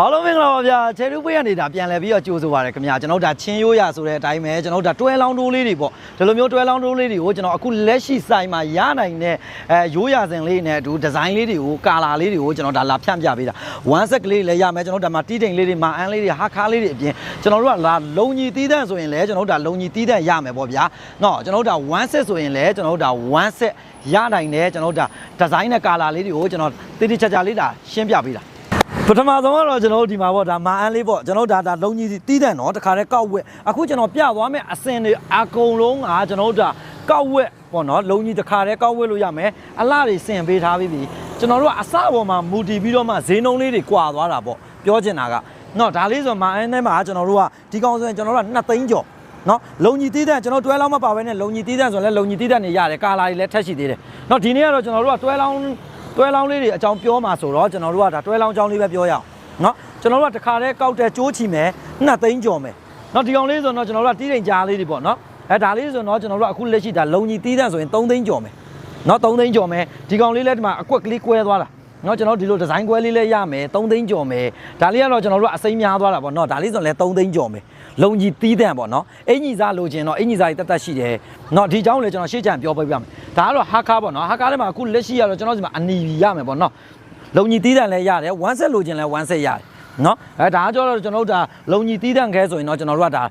အားလုံးမင်္ဂလာပါဗျာချယ်တူပေးရနေတာပြန်လဲပြီးတော့ကြိုးဆိုပါရခင်ဗျာကျွန်တော်တို့ဒါချင်းရိုးရဆိုတဲ့အတိုင်းပဲကျွန်တော်တို့ဒါတွဲလောင်းတိုးလေးတွေပေါ့ဒီလိုမျိုးတွဲလောင်းတိုးလေးတွေကိုကျွန်တော်အခုလက်ရှိဆိုင်မှာရနိုင်တဲ့အဲရိုးရစင်လေးနဲ့အတူဒီဇိုင်းလေးတွေကိုကာလာလေးတွေကိုကျွန်တော်ဒါလာဖြန့်ပြပေးတာ one set ကလေးလည်းရမယ်ကျွန်တော်တို့ဒါမှာတီးတိန်လေးတွေမာအန်းလေးတွေဟာခါလေးတွေအပြင်ကျွန်တော်တို့ကလာလုံကြီးတီးတန့်ဆိုရင်လည်းကျွန်တော်တို့ဒါလုံကြီးတီးတန့်ရမယ်ပေါ့ဗျာနော်ကျွန်တော်တို့ဒါ one set ဆိုရင်လည်းကျွန်တော်တို့ဒါ one set ရနိုင်တယ်ကျွန်တော်တို့ဒါဒီဇိုင်းနဲ့ကာလာလေးတွေကိုကျွန်တော်တိတိကျကျလေးဒါရှင်းပြပေးတာ ပထမဆုံးကတော့ကျွန်တော်တို့ဒီမှာပေါ့ဒါမာအန်းလေးပေါ့ကျွန်တော်တို့ဒါဒါလုံကြီးတီးတဲ့နော်တခါတည်းကောက်ဝက်အခုကျွန်တော်ပြသွားမယ်အစင်တွေအကုန်လုံးကကျွန်တော်တို့ဒါကောက်ဝက်ပေါ့နော်လုံကြီးတခါတည်းကောက်ဝက်လို့ရမယ်အလှတွေစင်ပေးထားပြီးပြီကျွန်တော်တို့ကအစပေါ်မှာမူတည်ပြီးတော့မှဈေးနှုန်းလေးတွေကွာသွားတာပေါ့ပြောချင်တာကနော်ဒါလေးဆိုမာအန်းထဲမှာကျွန်တော်တို့ကဒီကောင်ဆိုရင်ကျွန်တော်တို့က2သိန်းကျော်နော်လုံကြီးတီးတဲ့ကျွန်တော်တွဲလောင်းမပါဘဲနဲ့လုံကြီးတီးတဲ့ဆိုရင်လည်းလုံကြီးတီးတဲ့နေရတယ်ကာလာတွေလည်းထက်ရှိသေးတယ်နော်ဒီနေ့ကတော့ကျွန်တော်တို့ကတွဲလောင်း တွဲလောင်းလေးတွေအကြောင်းပြောမှာဆိုတော့ကျွန်တော်တို့ကဒါတွဲလောင်းအကြောင်းလေးပဲပြောရအောင်เนาะကျွန်တော်တို့ကတခါတည်းကောက်တဲ့ကြိုးချီမယ်နှစ်သိန်းကျော်မယ်เนาะဒီကောင်လေးဆိုတော့ကျွန်တော်တို့ကတီးတိမ်ကြားလေးတွေပေါ့เนาะအဲဒါလေးဆိုတော့ကျွန်တော်တို့ကအခုလက်ရှိဒါလုံကြီးတီးတဲ့ဆိုရင်3သိန်းကျော်မယ်เนาะ3သိန်းကျော်မယ်ဒီကောင်လေးလည်းဒီမှာအကွက်ကလေးကွဲသွားတာเนาะကျွန်တော်ဒီလိုဒီဇိုင်းကွဲလေးလည်းရမယ်3သိန်းကျော်မယ်ဒါလေးကတော့ကျွန်တော်တို့ကအစိမ်းများသွားတာပေါ့เนาะဒါလေးဆိုရင်လည်း3သိန်းကျော်မယ် လုံကြီးတီးတန့်ပေါ့နော်အင်ကြီးစားလိုချင်တော့အင်ကြီးစားကြီးတက်တက်ရှိတယ်နော်ဒီကြောင်းလေကျွန်တော်ရှေ့ကြံပြောပြပြမယ်ဒါကတော့ဟာကာပေါ့နော်ဟာကာထဲမှာအခုလက်ရှိကတော့ကျွန်တော်ဒီမှာအနီရမယ်ပေါ့နော်လုံကြီးတီးတန့်လည်းရတယ်ဝမ်းဆက်လိုချင်လည်းဝမ်းဆက်ရတယ်နော်အဲဒါကြောတော့ကျွန်တော်တို့ဒါလုံကြီးတီးတန့်ခဲဆိုရင်တော့ကျွန်တော်တို့ကဒါ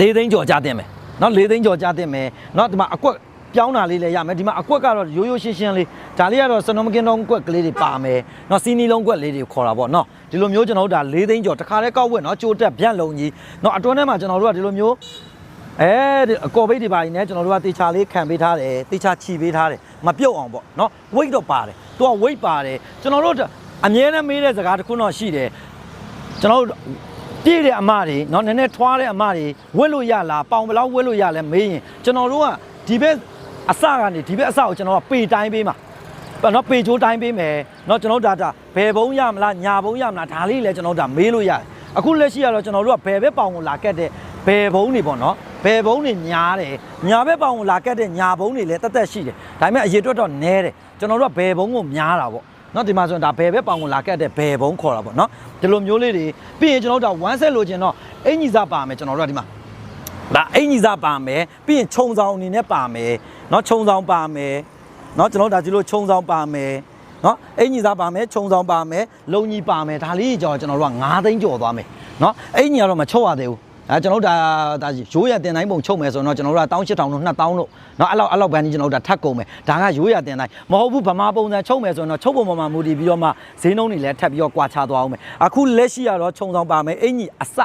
၄သိန်းကျော်ကြတင်မယ်နော်၄သိန်းကျော်ကြတင်မယ်နော်ဒီမှာအကွက် ပြောင်းတာလေးလည်းရမယ်ဒီမှာအကွက်ကတော့ရိုးရိုးရှင်းရှင်းလေးဒါလေးကတော့စနုံမကင်းတော့ကွက်ကလေးတွေပါမယ်နော်စီနီလုံးကွက်လေးတွေခေါ်တာပေါ့နော်ဒီလိုမျိုးကျွန်တော်တို့ဒါ၄သိန်းကျော်တခါတည်းကောက်ဝက်နော်ကြိုးတက်ဗျန့်လုံကြီးနော်အတွင်းထဲမှာကျွန်တော်တို့ကဒီလိုမျိုးအဲဒီအကော်ဘိတ်တွေပါရင်လည်းကျွန်တော်တို့ကတေချာလေးခံပေးထားတယ်တေချာချီပေးထားတယ်မပြုတ်အောင်ပေါ့နော် weight တော့ပါတယ်သူက weight ပါတယ်ကျွန်တော်တို့အမြဲတမ်းမေးတဲ့စကားတစ်ခုတော့ရှိတယ်ကျွန်တော်တို့ပြည့်တဲ့အမတွေเนาะနည်းနည်းထွားတဲ့အမတွေဝက်လို့ရလားပေါင်ဘယ်လောက်ဝက်လို့ရလဲမေးရင်ကျွန်တော်တို့ကဒီဘက် အစကနေဒီဘက်အစကိုကျွန်တော်ကပေတိုင်းပေးမှာပေါ့နော်ပေချိုးတိုင်းပေးမယ်နော်ကျွန်တော်ဒါဒါဘယ်ဘုံရမလားညာဘုံရမလားဒါလေးလည်းကျွန်တော်ဒါမေးလို့ရတယ်အခုလက်ရှိကတော့ကျွန်တော်တို့ကဘယ်ဘက်ပေါင်ကိုလာကက်တဲ့ဘယ်ဘုံနေပေါ့နော်ဘယ်ဘုံနေညားတယ်ညာဘက်ပေါင်ကိုလာကက်တဲ့ညာဘုံနေလည်းတက်တက်ရှိတယ်ဒါပေမဲ့အရေတွက်တော့နည်းတယ်ကျွန်တော်တို့ကဘယ်ဘုံကိုများတာပေါ့နော်ဒီမှာဆိုရင်ဒါဘယ်ဘက်ပေါင်ကိုလာကက်တဲ့ဘယ်ဘုံခေါ်တာပေါ့နော်ဒီလိုမျိုးလေးတွေပြီးရင်ကျွန်တော်တို့က1 set လိုချင်တော့အင်ကြီးစားပါမယ်ကျွန်တော်တို့ကဒီမှာ ဒါအင်ကြီးစားပါမယ်ပြီးရင်ခြုံဆောင်အနေနဲ့ပါမယ်နော်ခြုံဆောင်ပါမယ်နော်ကျွန်တော်တို့ဒါဒီလိုခြုံဆောင်ပါမယ်နော်အင်ကြီးစားပါမယ်ခြုံဆောင်ပါမယ်လုံကြီးပါမယ်ဒါလေးကြောကျွန်တော်တို့က9သိန်းကျော်သွားမယ်နော်အင်ကြီးကတော့မချုပ်ရသေးဘူးအဲကျွန်တော်တို့ဒါဒါရိုးရတင်တိုင်းပုံချုပ်မယ်ဆိုတော့ကျွန်တော်တို့က18000တို့2000တို့เนาะအဲ့လောက်အဲ့လောက်ဘန်းကြီးကျွန်တော်တို့ဒါထပ်ကုန်မယ်ဒါကရိုးရတင်တိုင်းမဟုတ်ဘူးဗမာပုံစံချုပ်မယ်ဆိုတော့ချုပ်ပုံပေါ်မှာမူတည်ပြီးတော့မှဈေးနှုန်းတွေလည်းထပ်ပြီးတော့ကွာခြားသွားအောင်မယ်အခုလက်ရှိကတော့ခြုံဆောင်ပါမယ်အင်ကြီးအစ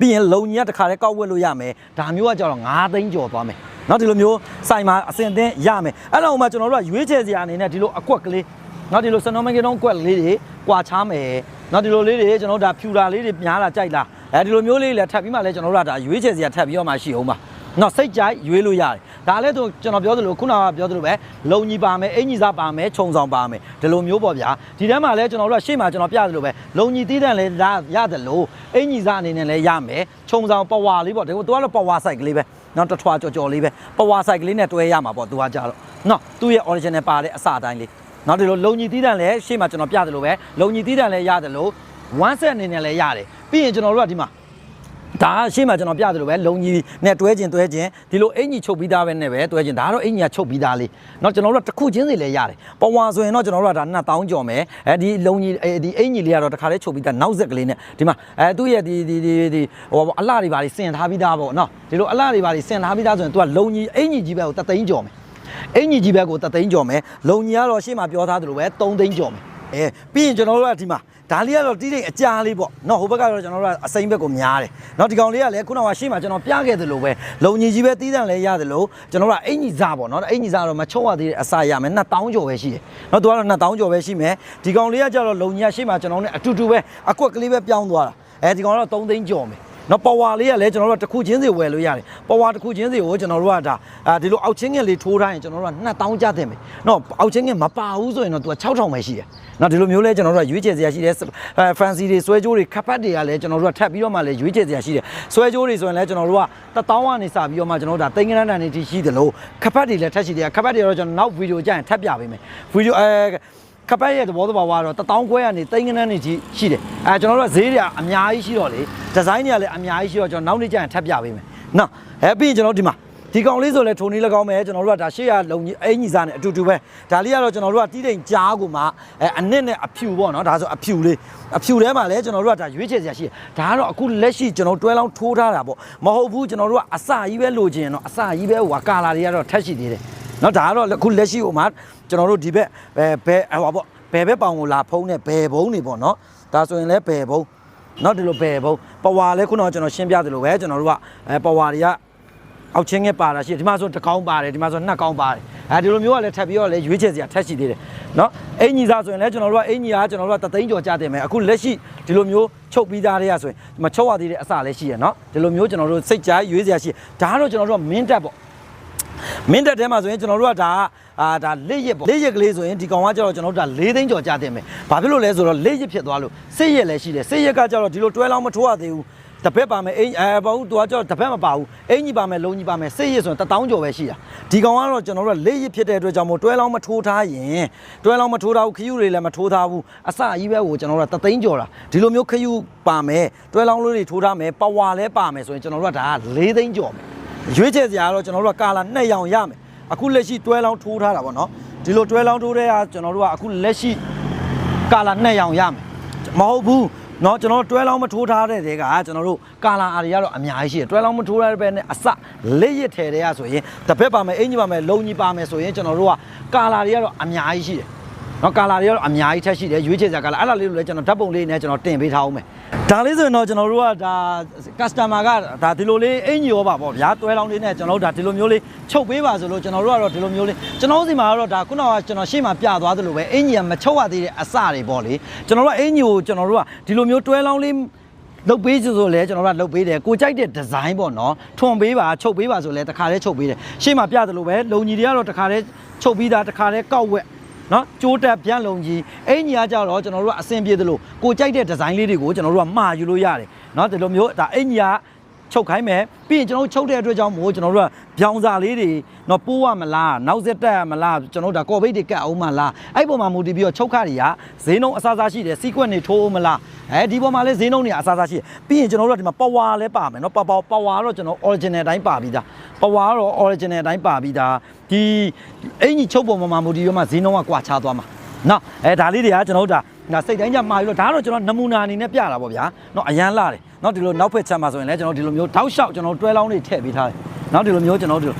ပြီးရင်လုံညက်တစ်ခါလဲကောက်ဝက်လို့ရမယ်ဒါမျိုးကကြတော့9သိန်းကျော်သွားမယ်နော်ဒီလိုမျိုးဆိုင်မှာအစင်သင်းရမယ်အဲ့တော့မှကျွန်တော်တို့ကရွေးချယ်စရာအနေနဲ့ဒီလိုအကွက်ကလေးနော်ဒီလိုစနော်မကင်းတော့ကွက်လေးတွေကွာချားမယ်နော်ဒီလိုလေးတွေကျွန်တော်တို့ဒါဖြူတာလေးတွေများလာကြိုက်လာအဲဒီလိုမျိုးလေးလည်းထပ်ပြီးမှလည်းကျွန်တော်တို့ကဒါရွေးချယ်စရာထပ်ပြီးတော့မှရှိအောင်ပါနော်စိတ်ကြိုက်ရွေးလို့ရတယ် ဒါလည်းသူကျွန်တော်ပြောသလိုခုနကပြောသလိုပဲလုံကြီးပါမယ်အင်ကြီးစားပါမယ်ခြုံဆောင်ပါမယ်ဒီလိုမျိုးပေါ့ဗျာဒီထဲမှာလည်းကျွန်တော်တို့ကရှေ့မှာကျွန်တော်ပြသလိုပဲလုံကြီးတီးတန်လည်းရတယ်လို့အင်ကြီးစားအနေနဲ့လည်းရမယ်ခြုံဆောင်ပဝါလေးပေါ့ဒီသူကတော့ပဝါဆိုင်ကလေးပဲနော်တထွားကြော်ကြော်လေးပဲပဝါဆိုင်ကလေးနဲ့တွဲရမှာပေါ့သူကကြတော့နော်သူ့ရဲ့ original ပါတဲ့အစအတိုင်းလေးနော်ဒီလိုလုံကြီးတီးတန်လည်းရှေ့မှာကျွန်တော်ပြသလိုပဲလုံကြီးတီးတန်လည်းရတယ်လို့ one set အနေနဲ့လည်းရတယ်ပြီးရင်ကျွန်တော်တို့ကဒီမှာ ဒါရှေ့မှာကျွန်တော်ပြသလိုပဲလုံကြီးနဲ့တွဲကျင်တွဲကျင်ဒီလိုအင်ကြီးချုပ်ပြီးသားပဲနဲ့ပဲတွဲကျင်ဒါကတော့အင်ကြီးကချုပ်ပြီးသားလေးเนาะကျွန်တော်တို့ကတစ်ခုချင်းစီလည်းရတယ်ပဝါဆိုရင်တော့ကျွန်တော်တို့ကဒါ2000ကျော်မယ်အဲဒီလုံကြီးအဲဒီအင်ကြီးလေးကတော့တစ်ခါလေးချုပ်ပြီးသားနောက်ဆက်ကလေးနဲ့ဒီမှာအဲသူ့ရဲ့ဒီဒီဒီဒီဟိုအလှတွေပါလေးစင်ထားပြီးသားပေါ့เนาะဒီလိုအလှတွေပါလေးစင်ထားပြီးသားဆိုရင် तू ကလုံကြီးအင်ကြီးကြီးပဲကိုတသိန်းကျော်မယ်အင်ကြီးကြီးပဲကိုတသိန်းကျော်မယ်လုံကြီးကတော့ရှေ့မှာပြောထားသလိုပဲ3သိန်းကျော်မယ် အဲပြီးရင်ကျွန်တော်တို့ကဒီမှာဒါလေးကတော့တိတိအကြာလေးပေါ့နော်ဟိုဘက်ကတော့ကျွန်တော်တို့ကအစိမ့်ဘက်ကိုများတယ်နော်ဒီကောင်လေးကလည်းခုနကရှေ့မှာကျွန်တော်ပြခဲ့သလိုပဲလုံကြီးကြီးပဲတီးတန့်လည်းရတယ်လို့ကျွန်တော်တို့ကအင်ကြီးစားပေါ့နော်အင်ကြီးစားတော့မချုံရသေးတဲ့အစာရမယ်2000ကျော်ပဲရှိတယ်နော်သူကတော့2000ကျော်ပဲရှိမယ်ဒီကောင်လေးကကျတော့လုံကြီးကရှေ့မှာကျွန်တော်နဲ့အတူတူပဲအကွက်ကလေးပဲပြောင်းသွားတာအဲဒီကောင်ကတော့3သိန်းကျော်မယ် နော်ပဝါလေးကလည်းကျွန်တော်တို့ကတစ်ခုချင်းစီဝယ်လို့ရတယ်ပဝါတစ်ခုချင်းစီကိုကျွန်တော်တို့ကဒါအာဒီလိုအောက်ချင်းငယ်လေးထိုးထားရင်ကျွန်တော်တို့က2000ကျတင်မယ်နော်အောက်ချင်းငယ်မပါဘူးဆိုရင်တော့သူက6000ပဲရှိတယ်နော်ဒီလိုမျိုးလဲကျွန်တော်တို့ကရွေးချယ်စရာရှိတယ်အဲဖန်စီတွေဆွဲကြိုးတွေခပ်ပတ်တွေကလည်းကျွန်တော်တို့ကထပ်ပြီးတော့မှလည်းရွေးချယ်စရာရှိတယ်ဆွဲကြိုးတွေဆိုရင်လည်းကျွန်တော်တို့က1000ကနေစပြီးတော့မှကျွန်တော်တို့ဒါသိန်းကနန်းတန်နေတိရှိတယ်လို့ခပ်ပတ်တွေလည်းထပ်ရှိတယ်ခပ်ပတ်တွေတော့ကျွန်တော်နောက်ဗီဒီယိုကြရင်ထပ်ပြပေးမယ်ဗီဒီယိုအဲ ခပတ်ရဲ့သဘောတဘာဝကတော့1000ခွဲကနေသိန်းကနန်းနေကြီးရှိတယ်အဲကျွန်တော်တို့ကဈေးတွေကအများကြီးရှိတော့လေဒီဇိုင်းတွေကလည်းအများကြီးရှိတော့ကျွန်တော်နောက်နေ့ကျရင်ထပ်ပြပေးမယ်နော်အဲပြီးရင်ကျွန်တော်ဒီမှာဒီကောင်လေးဆိုလဲထုံနေ၎င်းမယ်ကျွန်တော်တို့ကဒါရှေ့ရလုံကြီးအင်ကြီးစားနဲ့အတူတူပဲဒါလေးကတော့ကျွန်တော်တို့ကတီးတိမ်ကြားကိုမှအဲအနစ်နဲ့အဖြူပေါ့နော်ဒါဆိုအဖြူလေးအဖြူထဲမှာလဲကျွန်တော်တို့ကဒါရွေးချယ်စရာရှိတယ်ဒါကတော့အခုလက်ရှိကျွန်တော်တွဲလောင်းထိုးထားတာပေါ့မဟုတ်ဘူးကျွန်တော်တို့ကအစကြီးပဲလိုချင်ရင်တော့အစကြီးပဲဟိုကာလာတွေကတော့ထက်ရှိသေးတယ် နော်ဒါကတော့အခုလက်ရှိဟိုမှာကျွန်တော်တို့ဒီဘက်ဘယ်ဘယ်ဟိုပေါ့ဘယ်ဘက်ပေါင်ကိုလာဖုံးနေဘယ်ဘုံနေပေါ့နော်ဒါဆိုရင်လဲဘယ်ဘုံနော်ဒီလိုဘယ်ဘုံပဝါလဲခုနကကျွန်တော်ရှင်းပြသလိုပဲကျွန်တော်တို့ကအဲပဝါတွေက အောက်ချင်းငယ်ပါတာရှိတယ်ဒီမှာဆိုတစ်ကောင်းပါတယ်ဒီမှာဆိုနှစ်ကောင်းပါတယ်အဲဒီလိုမျိုးကလည်းထပ်ပြီးတော့လည်းရွေးချယ်စရာထက်ရှိသေးတယ်เนาะအင်ကြီးစားဆိုရင်လည်းကျွန်တော်တို့ကအင်ကြီးကကျွန်တော်တို့ကတသိန်းကျော်ကြတင်မယ်အခုလက်ရှိဒီလိုမျိုးချုပ်ပြီးသားတွေကဆိုရင်မချုပ်ရသေးတဲ့အစလည်းရှိရเนาะဒီလိုမျိုးကျွန်တော်တို့စိတ်ကြားရွေးစရာရှိဒါကတော့ကျွန်တော်တို့ကမင်းတက်ပေါ့ မင်းတက်ထဲမှာဆိုရင်ကျွန်တော်တို့ကဒါအာဒါလက်ရစ်ပေါ့လက်ရစ်ကလေးဆိုရင်ဒီကောင်ကကျတော့ကျွန်တော်တို့ဒါ၄သိန်းကျော်ကြတင်မယ်ဘာဖြစ်လို့လဲဆိုတော့လက်ရစ်ဖြစ်သွားလို့စိတ်ရစ်လည်းရှိတယ်စိတ်ရစ်ကကျတော့ဒီလိုတွဲလောင်းမထိုးရသေးဘူးတစ်ဖက်ပါမယ်အင်အဲဘာဘူးသူကကျတော့တစ်ဖက်မပါဘူးအင်ကြီးပါမယ်လုံးကြီးပါမယ်စိတ်ရည်ဆိုရင်တစ်တောင်းကျော်ပဲရှိတာဒီကောင်ကတော့ကျွန်တော်တို့ကလေးရည်ဖြစ်တဲ့အတွက်ကြောင့်မို့တွဲလောင်းမထိုးထားရင်တွဲလောင်းမထိုးထားဘူးခယူတွေလည်းမထိုးထားဘူးအစအကြီးပဲကိုကျွန်တော်တို့ကတသိန်းကျော်တာဒီလိုမျိုးခယူပါမယ်တွဲလောင်းလို့တွေထိုးထားမယ်ပဝါလည်းပါမယ်ဆိုရင်ကျွန်တော်တို့ကဒါက၄သိန်းကျော်မယ် ရွေးချယ်စရာကတော့ကျွန်တော်တို့ကကာလာနှစ်ရောင်ရမယ်အခုလက်ရှိတွဲလောင်းထိုးထားတာပေါ့နော်ဒီလိုတွဲလောင်းထိုးတဲ့ကကျွန်တော်တို့ကအခုလက်ရှိ ကာလာနှစ်ရောင်ရမယ်မဟုတ်ဘူးเนาะကျွန်တော်တို့တွဲလောင်းမထိုးထားတဲ့တဲကကျွန်တော်တို့ကာလာအာတွေကတော့အများကြီးရှိတယ်တွဲလောင်းမထိုးထားတဲ့ဘက်နဲ့အစလက်ရစ်ထဲတဲ့ကဆိုရင်တစ်ဖက်ပါမယ်အင်ကြီးပါမယ်လုံကြီးပါမယ်ဆိုရင်ကျွန်တော်တို့ကကာလာတွေကတော့အများကြီးရှိတယ် နော်ကာလာတွေကတော့အများကြီးထက်ရှိတယ်ရွေးချယ်စရာကာလာအဲ့ဒါလေးကိုလည်းကျွန်တော်ဓာတ်ပုံလေးနဲ့ကျွန်တော်တင်ပေးထားအောင်မယ်ဒါလေးဆိုရင်တော့ကျွန်တော်တို့ကဒါ customer ကဒါဒီလိုလေးအင်ဂျီရောပါပေါ့ဗျာတွဲလောင်းလေးနဲ့ကျွန်တော်တို့ဒါဒီလိုမျိုးလေးချုပ်ပေးပါဆိုလို့ကျွန်တော်တို့ကတော့ဒီလိုမျိုးလေးကျွန်တော်စီမှာကတော့ဒါခုနကကျွန်တော်ရှေ့မှာပြသွားသလိုပဲအင်ဂျီကမချုပ်ရသေးတဲ့အစတွေပေါ့လေကျွန်တော်တို့ကအင်ဂျီကိုကျွန်တော်တို့ကဒီလိုမျိုးတွဲလောင်းလေးလုတ်ပေးဆိုဆိုလဲကျွန်တော်တို့ကလုတ်ပေးတယ်ကိုကြိုက်တဲ့ဒီဇိုင်းပေါ့နော်ထွန်ပေးပါချုပ်ပေးပါဆိုလဲတခါတည်းချုပ်ပေးတယ်ရှေ့မှာပြသလိုပဲလုံကြီးတွေကတော့တခါတည်းချုပ်ပြီးသားတခါတည်းကောက်ဝက် နော်ကြိုးတက်ပြန်လုံကြီးအဲ့ညီကကြတော့ကျွန်တော်တို့ကအဆင်ပြေတယ်လို့ကိုကြိုက်တဲ့ဒီဇိုင်းလေးတွေကိုကျွန်တော်တို့ကမှာယူလို့ရတယ်နော်ဒီလိုမျိုးဒါအဲ့ညီက ချုပ်ခိုင်းမယ်ပြီးရင်ကျွန်တော်တို့ချုပ်တဲ့အတွက်ကြောင့်မို့ကျွန်တော်တို့ကပြောင်းစာလေးတွေတော့ပိုးရမလားနောက်ဆက်တက်ရမလားကျွန်တော်တို့ဒါကော်ဘိတ်တွေကတ်အောင်မလားအဲ့ပေါ်မှာမူတည်ပြီးတော့ချုပ်ခါတွေကဈေးနှုန်းအစားအစားရှိတယ်စီကွက်တွေထိုးအောင်မလားအဲဒီပေါ်မှာလဲဈေးနှုန်းတွေအစားအစားရှိတယ်ပြီးရင်ကျွန်တော်တို့ကဒီမှာပဝါလဲပါမယ်နော်ပပပဝါတော့ကျွန်တော် original အတိုင်းပါပြီးသားပဝါကတော့ original အတိုင်းပါပြီးသားဒီအင်ကြီးချုပ်ပေါ်မှာမူတည်ပြီးမှဈေးနှုန်းကကွာခြားသွားမှာနော်အဲဒါလေးတွေကကျွန်တော်တို့ဒါဒါစိတ်တိုင်းကြမှာပြီးတော့ဒါကတော့ကျွန်တော်နမူနာအနေနဲ့ပြတာပေါ့ဗျာနော်အရန်လာတယ် နော်ဒီလိုနောက်ဖက်ချက်မှာဆိုရင်လည်းကျွန်တော်ဒီလိုမျိုးတောက်လျှောက်ကျွန်တော်တွဲလောင်းတွေထည့်ပေးထားတယ်နော်ဒီလိုမျိုးကျွန်တော်တို့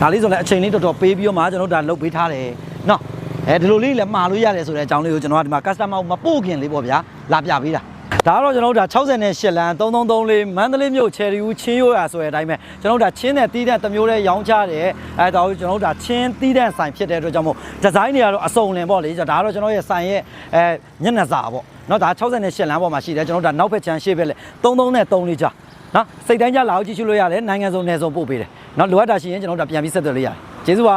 ဒါလေးဆိုလည်းအချိန်လေးတော်တော်ပေးပြီးတော့မှကျွန်တော်ဒါလုပ်ပေးထားတယ်နော်အဲဒီလိုလေးလည်းမှာလို့ရတယ်ဆိုတဲ့အကြောင်းလေးကိုကျွန်တော်ကဒီမှာ customer ကိုမပို့ခင်လေးပေါ့ဗျာလာပြပေးတာဒါကတော့ကျွန်တော်တို့ဒါ68လမ်း3334မန္တလေးမြို့ချယ်ရီဦးချင်းရိုးရဆိုတဲ့အတိုင်းပဲကျွန်တော်တို့ဒါချင်းတဲ့တီးတဲ့တစ်မျိုးလေးရောင်းချတယ်အဲဒါကိုကျွန်တော်တို့ဒါချင်းတီးတဲ့ဆိုင်ဖြစ်တဲ့အတွက်ကြောင့်မို့ဒီဇိုင်းတွေကတော့အစုံလင်ပေါ့လေဒါကတော့ကျွန်တော်ရဲ့ဆိုင်ရဲ့အဲညနေစာပေါ့ နော်ဒါ68လမ်းပေါ်မှာရှိတယ်ကျွန်တော်တို့ဒါနောက်ဘက်ချမ်းရှေ့ဘက်လေ33နဲ့3လေးကြာနော်စိတ်တိုင်းကြလာအောင်ကြည့်ရှုလို့ရတယ်နိုင်ငံစုံနယ်စုံပို့ပေးတယ်နော်လိုအပ်တာရှိရင်ကျွန်တော်တို့ဒါပြန်ပြီးဆက်သွယ်လို့ရတယ်ကျေးဇူးပါ